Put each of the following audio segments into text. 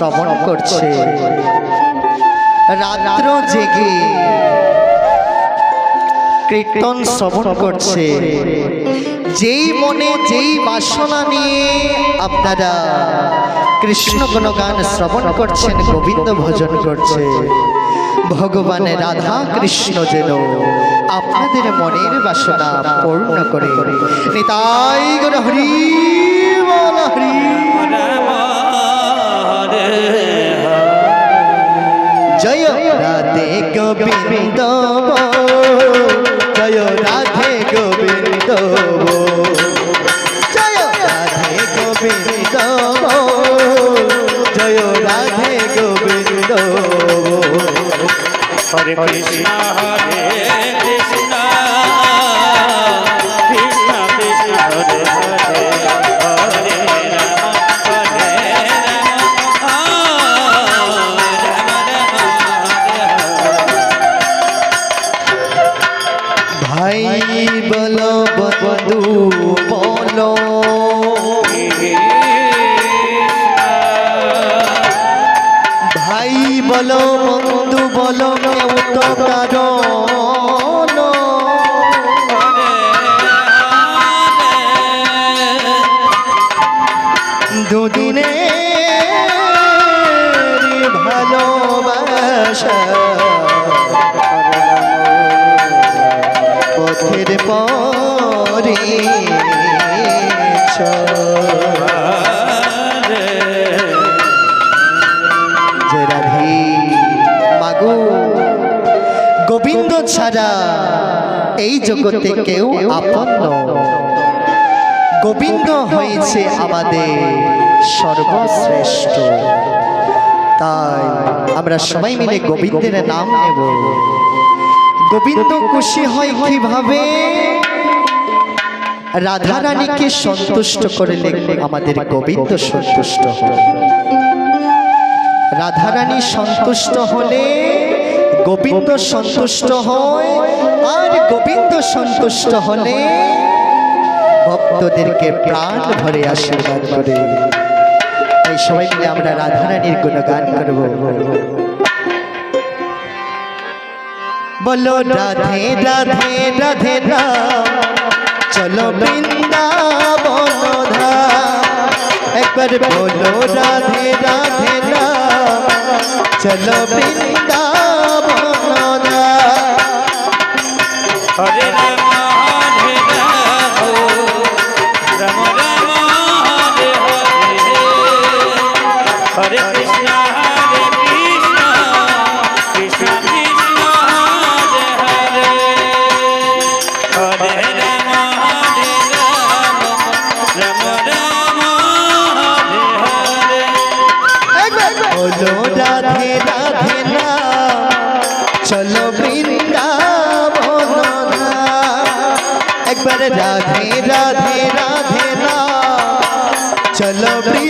শ্রবণ করছে। রাত্র জেগে কীর্তন শ্রবণ করছে। যেই মনে যেই বাসনা নিয়ে আপনারা কৃষ্ণ গুণগান শ্রবণ করছেন, গোবিন্দ ভজন করছে। ভগবান রাধা কৃষ্ণ যেন আপনাদের মনের বাসনা পূর্ণ করে। নিতাই গুণ হরি হরি জয় রাধে গোবিন্দ জয় রাধে গোবিন্দ জয় রাধে গোবিন্দ জয় রাধে গোবিন্দ হরে কৃষ্ণ, হরে বলো বন্ধু বলো কেউ তো কারণ দুদিনে ভালোবাসা পথের পরে যে ছাড়া এই জগতে কেউ আপন্ন গোবিন্দ হয়েছে আমাদের সর্বশ্রেষ্ঠ। তাই আমরা সবাই মিলে গোবিন্দের নাম নেব। গোবিন্দ খুশি হয় কীভাবে? রাধা রানীকে সন্তুষ্ট করলে আমাদের গোবিন্দ সন্তুষ্ট রাধা রানী সন্তুষ্ট হলে গোবিন্দ সন্তুষ্ট হয় আর গোবিন্দ সন্তুষ্ট হলে ভক্তদেরকে প্রাণ ভরে আশীর্বাদ করে। এই সবাই মিলে আমরা রাধা রানীর গুণগান করব। বলো রাধে রাধে রাধে, রাম। চলো বৃন্দাবন ধাম। একবার বলো রাধে রাধে, রাম। চলো বৃন্দাবন একবার রাধে রাধে রাধে রাম চলো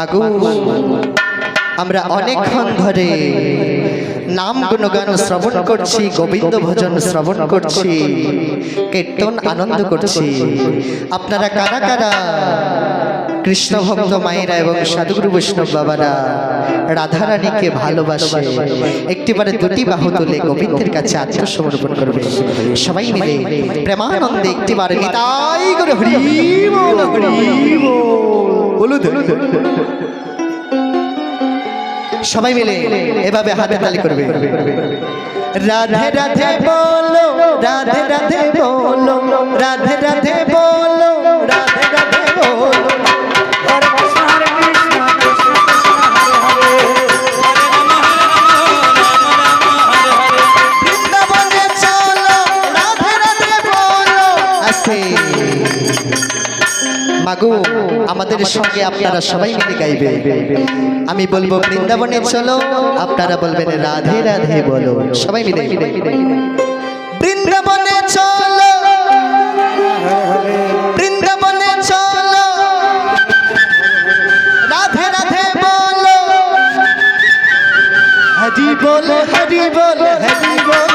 মাগু। আমরা অনেকক্ষণ ধরে নাম গুণগান শ্রবণ করছি গোবিন্দ ভজন শ্রবণ করছি কীর্তন আনন্দ করছি। আপনারা কারা কারা? কৃষ্ণ ভক্ত মায়েরা এবং সাধুগুরু বৈষ্ণব বাবারা রাধারানীকে ভালোবাসে। একটিবারে দুটি বাহু তুলে গোবিন্দের কাছে আত্মসমর্পণ করবে। সবাই মিলে প্রেমানন্দে একটিবারে নিতাই করে হরি হরি হলুদ। সবাই মিলে এভাবে হাতে তালি করবে। রাধে রাধে বলো, রাধে রাধে বলো, রাধে রাধে বলো, রাধে রাধে বলো। মাগো। আমাদের সঙ্গে আপনারা সবাই মিলে গাইবে। আমি বলব বৃন্দাবনে চলো আপনারা বলবেন রাধে রাধে বলো। সবাই মিলে বৃন্দাবনে চলো। বৃন্দাবনে চলো। রাধে রাধে বলো। হরি বল হরি বল হরি বল।